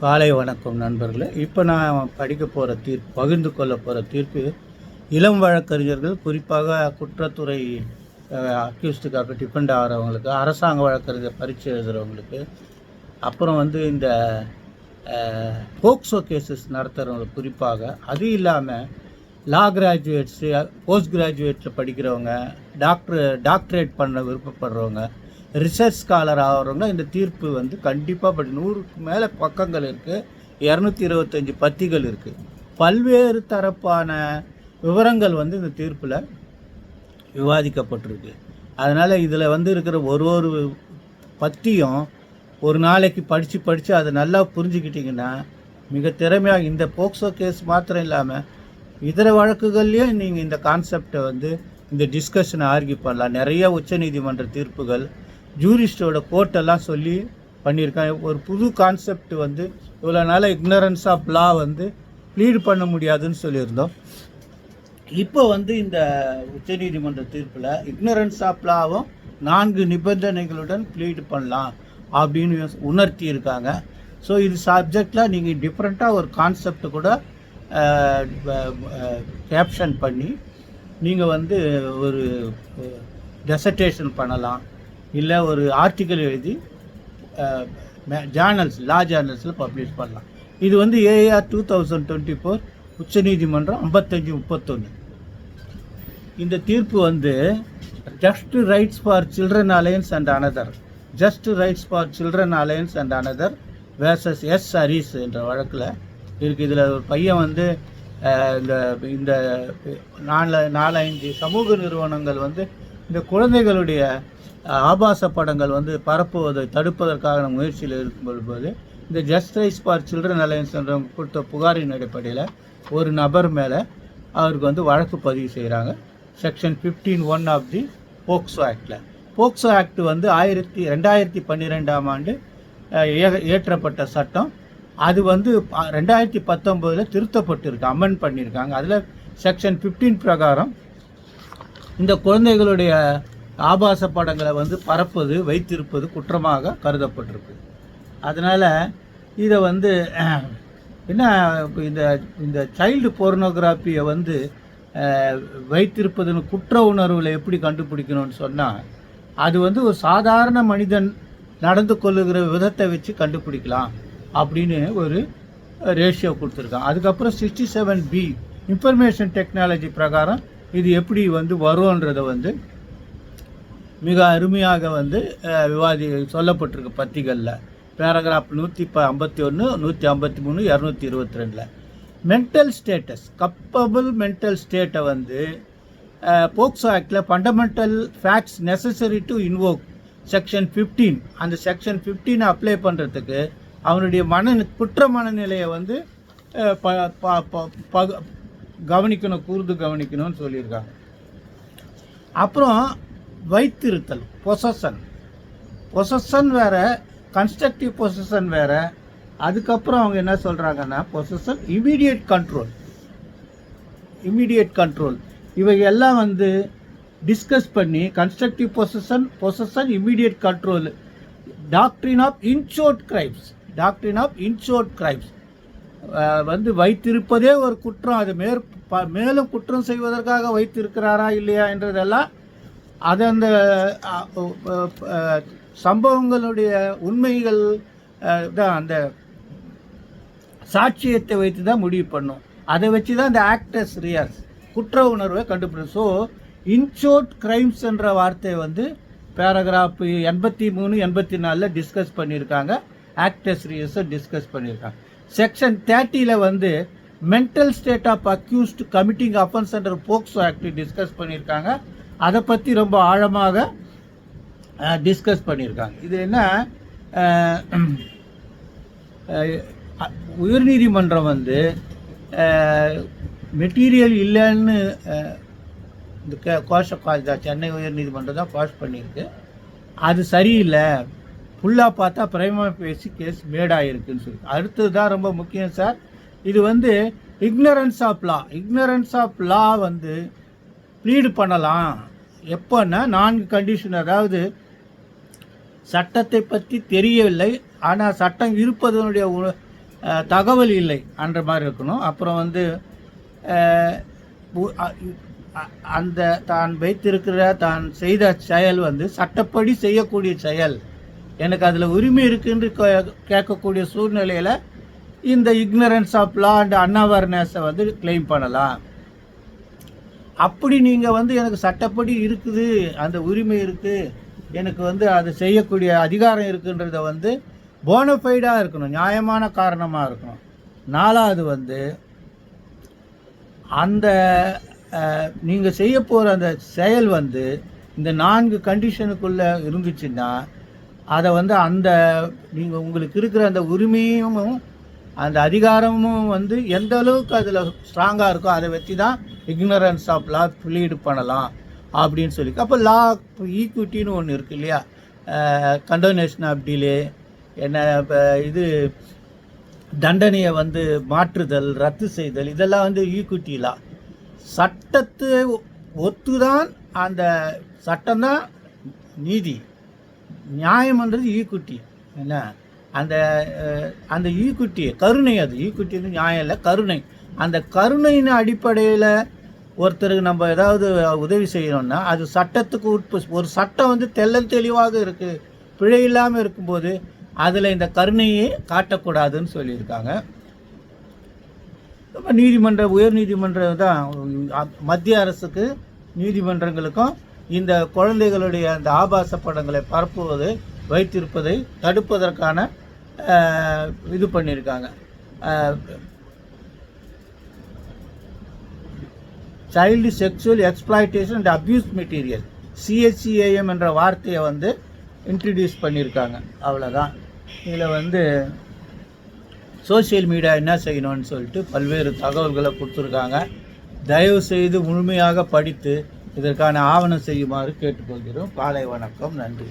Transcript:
காலை வணக்கம் நண்பர்களே. இப்போ நான் படிக்க போகிற தீர்ப்பு பகிர்ந்து கொள்ள போகிற தீர்ப்பு இளம் வழக்கறிஞர்கள் குறிப்பாக குற்றத்துறை அக்யூஸ்டுக்காக டிபெண்ட் ஆகிறவங்களுக்கு அரசாங்க வழக்கறிஞர் பரீட்சை எழுதுகிறவங்களுக்கு அப்புறம் வந்து இந்த போக்சோ கேசஸ் நடத்துகிறவங்களுக்கு குறிப்பாக அது இல்லாமல் லா கிராஜுவேட்ஸு போஸ்ட் கிராஜுவேட்டில் படிக்கிறவங்க டாக்டர் டாக்டரேட் பண்ண விருப்பப்படுறவங்க ரிசர்ச் ஸ்காலர் ஆகிறவங்க இந்த தீர்ப்பு வந்து கண்டிப்பாக படி நூறுக்கு மேலே பக்கங்கள் இருக்குது இரநூத்தி இருபத்தஞ்சி பத்திகள் இருக்குது பல்வேறு தரப்பான விவரங்கள் வந்து இந்த தீர்ப்பில் விவாதிக்கப்பட்டிருக்கு. அதனால் இதில் வந்து இருக்கிற ஒரு ஒரு பத்தியும் ஒரு நாளைக்கு படித்து படித்து அதை நல்லா புரிஞ்சுக்கிட்டிங்கன்னா மிக திறமையாக இந்த போக்சோ கேஸ் மாத்திரம் இல்லாமல் இதர வழக்குகள்லேயும் நீங்கள் இந்த கான்செப்டை வந்து இந்த டிஸ்கஷனை ஆர்கியூ பண்ணலாம். நிறைய உச்சநீதிமன்ற தீர்ப்புகள் ஜூரிஸ்டோட கோர்ட்டெல்லாம் சொல்லி பண்ணியிருக்காங்க. ஒரு புது கான்செப்ட் வந்து இவ்வளோ நாளாக இக்னரன்ஸ் ஆஃப் லா வந்து ப்ளீடு பண்ண முடியாதுன்னு சொல்லியிருந்தோம். இப்போ வந்து இந்த உச்சநீதிமன்ற தீர்ப்பில் இக்னரன்ஸ் ஆஃப் லாவும் நான்கு நிபந்தனைகளுடன் ப்ளீடு பண்ணலாம் அப்படின்னு உணர்த்தி இருக்காங்க ஸோ இது சப்ஜெக்டில் நீங்கள் டிஃப்ரெண்ட்டாக ஒரு கான்செப்ட் கூட கேப்ஷன் பண்ணி நீங்கள் வந்து ஒரு டெசர்டேஷன் பண்ணலாம். இல்லை ஒரு ஆர்டிக்கல் எழுதி ஜேர்னல்ஸ் லா ஜேர்னல்ஸில் பப்ளிஷ் பண்ணலாம். இது வந்து AR two thousand twenty four உச்சநீதிமன்றம் ஐம்பத்தஞ்சு முப்பத்தொன்று இந்த தீர்ப்பு வந்து just rights for children alliance and another just rights for children alliance and another versus S Harish என்ற வழக்கில் இருக்குது இதில் ஒரு பையன் வந்து இந்த இந்த நாலு நாலஞ்சு சமூக நிறுவனங்கள் வந்து இந்த குழந்தைகளுடைய ஆபாச படங்கள் வந்து பரப்புவதை தடுப்பதற்கான முயற்சியில் இருக்கும்போது இந்த just rights for children alliance என்ற கொடுத்த புகாரின் அடிப்படையில் ஒரு நபர் மேலே அவருக்கு வந்து வழக்கு பதிவு செய்கிறாங்க section fifteen one of the POCSO ஆக்டில் போக்சோ ஆக்ட் வந்து ஆயிரத்தி ரெண்டாயிரத்தி பன்னிரெண்டாம் ஆண்டு அஹ், இயற்றப்பட்ட சட்டம். அது வந்து ப- ரெண்டாயிரத்தி பத்தொம்போதில் திருத்தப்பட்டிருக்கு அமெண்ட் பண்ணியிருக்காங்க அதில் செக்ஷன் 15 பிரகாரம் இந்த குழந்தைகளுடைய ஆபாச படங்களை வந்து பரப்பது வைத்திருப்பது குற்றமாக கருதப்பட்டிருக்கு. அதனால் இதை வந்து என்ன இந்த இந்த சைல்டு போர்னோகிராஃபியை வந்து வைத்திருப்பதுன்னு குற்ற உணர்வில் எப்படி கண்டுபிடிக்கணும்னு சொன்னால் அது வந்து ஒரு சாதாரண மனிதன் நடந்து கொள்ளுகிற விதத்தை வச்சு கண்டுபிடிக்கலாம் அப்படின்னு ஒரு ரேஷியோ கொடுத்துருக்கான். அதுக்கப்புறம் sixty seven B information technology பிரகாரம் இது எப்படி வந்து வரும்ன்றதை வந்து மிக அருமையாக வந்து விவாதி சொல்லப்பட்டிருக்கு பத்திகளில். பேராகிராஃப் நூற்றி ப ஐம்பத்தி ஒன்று நூற்றி ஐம்பத்தி மூணு இரநூத்தி இருபத்தி ரெண்டில். மென்டல் ஸ்டேட்டஸ் கப்பபிள் மென்டல் ஸ்டேட்டை வந்து போக்சோ ஆக்டில் fundamental facts necessary to invoke section 15 அந்த செக்ஷன் 15 அப்ளை பண்ணுறதுக்கு அவனுடைய மன குற்ற மனநிலையை வந்து ப ப- ப- கவனிக்கணும் கூர்ந்து கவனிக்கணும்னு சொல்லியிருக்காங்க. அப்புறம் வைத்திருத்தல் பொசஷன் பொசஷன் வேற கன்ஸ்ட்ரக்டிவ் பொசஷன் வேறு. அதுக்கப்புறம் அவங்க என்ன சொல்கிறாங்கன்னா possession immediate control immediate control இவை எல்லாம் வந்து டிஸ்கஸ் பண்ணி constructive possession possession immediate control doctrine of inchoate crimes doctrine of inchoate crimes வந்து வைத்திருப்பதே ஒரு குற்றம். அது மேற் ப- மேலும் குற்றம் செய்வதற்காக வைத்திருக்கிறாரா இல்லையா என்றதெல்லாம் அது அந்த சம்பவங்களுடைய உண்மைகள் தான் அந்த சாட்சியத்தை வைத்து தான் முடிவு பண்ணும். அதை வச்சு தான் இந்த ஆக்டர்ஸ் ரியாஸ் குற்ற உணர்வை கண்டுபிடிக்கும். ஸோ இன்ஷோர்ட் கிரைம்ஸ் என்ற வார்த்தையை வந்து பேராகிராஃப் எண்பத்தி மூணு எண்பத்தி நாலில் டிஸ்கஸ் பண்ணியிருக்காங்க. ஆக்டர்ஸ் ரியஸை டிஸ்கஸ் பண்ணியிருக்காங்க. செக்ஷன் தேர்ட்டியில் வந்து mental state of accused committing offence under POCSO act discuss பண்ணியிருக்காங்க. அதை பற்றி ரொம்ப ஆழமாக டிஸ்கஸ் பண்ணியிருக்காங்க. இது என்ன? உயர்நீதிமன்றம் வந்து மெட்டீரியல் இல்லைன்னு இந்த கே கோஷ கால் தான் சென்னை உயர்நீதிமன்றம் தான் பாஸ் பண்ணியிருக்கு. அது சரியில்லை. ஃபுல்லாக பார்த்தா பிரைமா பேசி கேஸ் மேடாயிருக்குன்னு சொல்லி அடுத்தது தான் ரொம்ப முக்கியம் சார் இது வந்து ignorance of law ignorance of law வந்து ப்ளீடு பண்ணலாம். எப்போன்னா நான்கு கண்டிஷன் அதாவது சட்டத்தை பற்றி தெரியவில்லை. ஆனால் சட்டம் இருப்பதனுடைய தகவல் இல்லை அன்ற மாதிரி இருக்கணும். அப்புறம் வந்து அந்த தான் வைத்திருக்கிற தான் செய்த செயல் வந்து சட்டப்படி செய்யக்கூடிய செயல். எனக்கு அதில் உரிமை இருக்குன்னு கே- கேட்கக்கூடிய சூழ்நிலையில் இந்த இக்னரன்ஸ் ஆஃப் லா அண்ட் அன்அவேர்னஸை வந்து கிளைம் பண்ணலாம். அப்படி நீங்கள் வந்து எனக்கு சட்டப்படி இருக்குது அந்த உரிமை இருக்குது எனக்கு வந்து அதை செய்யக்கூடிய அதிகாரம் இருக்குன்றத வந்து போனஃபைடாக இருக்கணும் நியாயமான காரணமாக இருக்கணும். நாலாவது வந்து அந்த நீங்கள் செய்ய போகிற அந்த செயல் வந்து இந்த நான்கு கண்டிஷனுக்குள்ளே இருந்துச்சுன்னா அதை வந்து அந்த நீங்கள் உங்களுக்கு இருக்கிற அந்த உரிமையும் அந்த அதிகாரமும் வந்து எந்த அளவுக்கு அதில் ஸ்ட்ராங்காக இருக்கோ அதை வச்சு தான் இக்னரன்ஸ் ஆஃப் லா ப்ளீடு பண்ணலாம் அப்படின்னு சொல்லி அப்போ லா ஈக்விட்டின்னு ஒன்று இருக்குது இல்லையா? கண்டோனேஷன் ஆஃப் டிலே என்ன இப்போ இது தண்டனையை வந்து மாற்றுதல் ரத்து செய்தல் இதெல்லாம் வந்து ஈக்குவிட்டி லா சட்டத்தை ஒத்துதான் அந்த சட்டம்தான் நீதி. நியாயம்ன்றது ஈக்குட்டி. என்ன? அந்த அந்த ஈக்குட்டி கருணை அது. ஈக்குட்டின்னு நியாயம் இல்லை கருணை. அந்த கருணையின் அடிப்படையில் ஒருத்தருக்கு நம்ம ஏதாவது உதவி செய்யணும்னா அது சட்டத்துக்கு உட்பு ஒரு சட்டம் வந்து தெள்ளல் தெளிவாக இருக்குது பிழை இல்லாமல் இருக்கும்போது அதில் இந்த கருணையை காட்டக்கூடாதுன்னு சொல்லியிருக்காங்க. நீதிமன்ற உயர் நீதிமன்றம் தான் மத்திய அரசுக்கு நீதிமன்றங்களுக்கும் இந்த குழந்தைகளுடைய அந்த ஆபாச படங்களை பரப்புவது வைத்திருப்பதை தடுப்பதற்கான இது பண்ணியிருக்காங்க. Child sexual exploitation and abuse material CSCAM என்ற வார்த்தையை வந்து இன்ட்ரடியூஸ் பண்ணியிருக்காங்க. அவ்வளோதான் இதில் வந்து சோஷியல் மீடியா என்ன செய்யணும்னு சொல்லிட்டு பல்வேறு தகவல்களை கொடுத்துருக்காங்க. தயவு செய்து முழுமையாக படித்து இதற்கான ஆவணம் செய்யுமாறு கேட்டுக்கொள்கிறோம். காலை வணக்கம். நன்றி.